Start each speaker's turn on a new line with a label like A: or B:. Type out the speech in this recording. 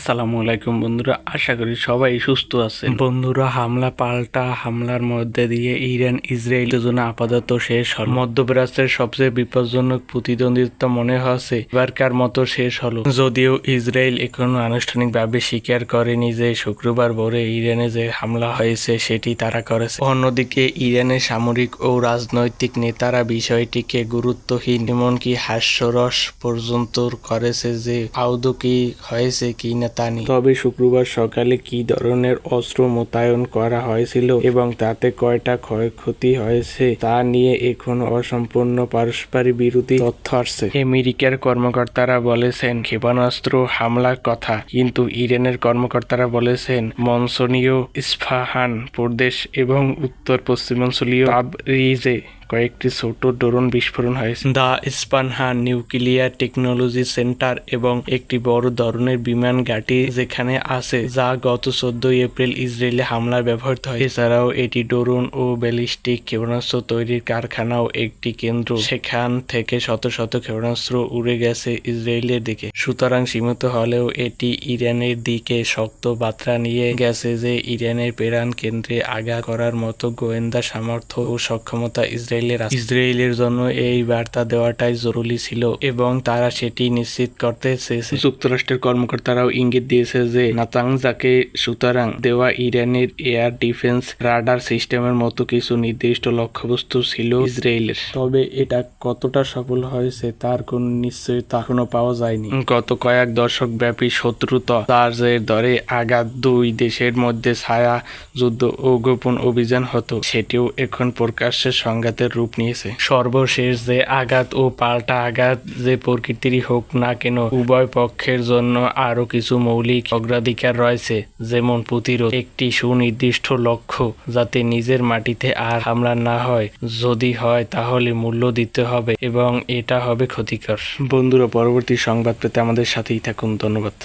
A: আসসালামু আলাইকুম বন্ধুরা, আশা করি সবাই সুস্থ আছে বন্ধুরা, হামলা পাল্টা হামলার মধ্যে দিয়ে ইরান, ইসরায়েল জন্য আপাতত শেষ হল। মধ্যপ্রাচ্যের সবচেয়ে বিপজ্জনক প্রতিদ্বন্দ্বিতা মনে হচ্ছে এবারকার মতো শেষ হলো। যদিও ইসরায়েল এখনও আনুষ্ঠানিকভাবে স্বীকার করেনি যে শুক্রবার ভোরে ইরানে যে হামলা হয়েছে, সেটি তারা করেছে। অন্যদিকে ইরানের সামরিক ও রাজনৈতিক নেতারা বিষয়টিকে গুরুত্বহীন, এমনকি হাস্যরস পর্যন্ত করেছে যে আদৌ কি হয়েছে কি না তা নিয়ে তবে শুক্রবার সকালে কি ধরনের অস্ত্র মোতায়েন করা হয়েছিল এবং তাতে কয়টা ক্ষয়ক্ষতি হয়েছে তা নিয়ে এখন অসম্পূর্ণ পারস্পরিক বিরোধী তথ্য আসছে। আমেরিকার কর্মকর্তারা বলেছেন ক্ষেপণাস্ত্র হামলার কথা কিন্তু ইরানের কর্মকর্তারা বলেছেন মনসনীয় ইস্ফাহান প্রদেশ এবং উত্তর পশ্চিমাঞ্চলীয় তাবরিজে কয়েকটি ছোট ড্রোন বিস্ফোরণ হয়েছে। The Isfahan nuclear technology centre এবং একটি বড় ধরনের বিমান ঘাঁটি যেখানে আছে, যা গত চোদ্দই এপ্রিল ইসরায়েলে হামলায় ব্যবহৃত হয়। এছাড়াও এটি ড্রোন ও ব্যালিস্টিক ক্ষেপণাস্ত্র তৈরির কারখানাও একটি কেন্দ্র। সেখান থেকে শত শত ক্ষেপণাস্ত্র উড়ে গেছে ইসরায়েলের দিকে। সুতরাং সীমিত হলেও এটি ইরানের দিকে শক্ত বার্তা নিয়ে গেছে যে ইরানের পেরান কেন্দ্রে আগা করার মতো গোয়েন্দা সামর্থ্য ও সক্ষমতা ইসরায়েলের ইসরায়েলের জন্য এই বার্তা দেওয়াটাই জরুরি ছিল এবং তারা সেটি নিশ্চিত করতে চেয়েছে। যুক্তরাষ্ট্রের কর্মকর্তারাও ইঙ্গিত দিয়েছে যে নাতাংজাকে সুতরাং দেওয়া ইরানের এয়ার ডিফেন্স রাডার সিস্টেমের মতো কিছু নির্দিষ্ট লক্ষ্যবস্তু ছিল ইসরায়েলের। তবে এটা কতটা সফল হয়েছে তার কোনো নিশ্চয়তা এখনও পাওয়া যায়নি। গত কয়েক দশক ব্যাপী শত্রুতা চার্জের দরে আঘাত দুই দেশের মধ্যে ছায়া যুদ্ধ ও গোপন অভিযান হতো সেটিও এখন প্রকাশ্যে সংঘাতের রূপ নিয়েছে। সর্বশেষ যে আঘাত ও পাল্টা আঘাত যে প্রকৃতিরই হোক না কেন, উভয় পক্ষের জন্য আরও কিছু মৌলিক অগ্রাধিকার রয়েছে, যেমন প্রতিরোধ। একটি সুনির্দিষ্ট লক্ষ্য যাতে নিজের মাটিতে আর হামলা না হয়। যদি হয়, তাহলে মূল্য দিতে হবে এবং এটা হবে ক্ষতিকর। বন্ধুরা, পরবর্তী সংবাদ পেতে আমাদের সাথেই থাকুন। ধন্যবাদ।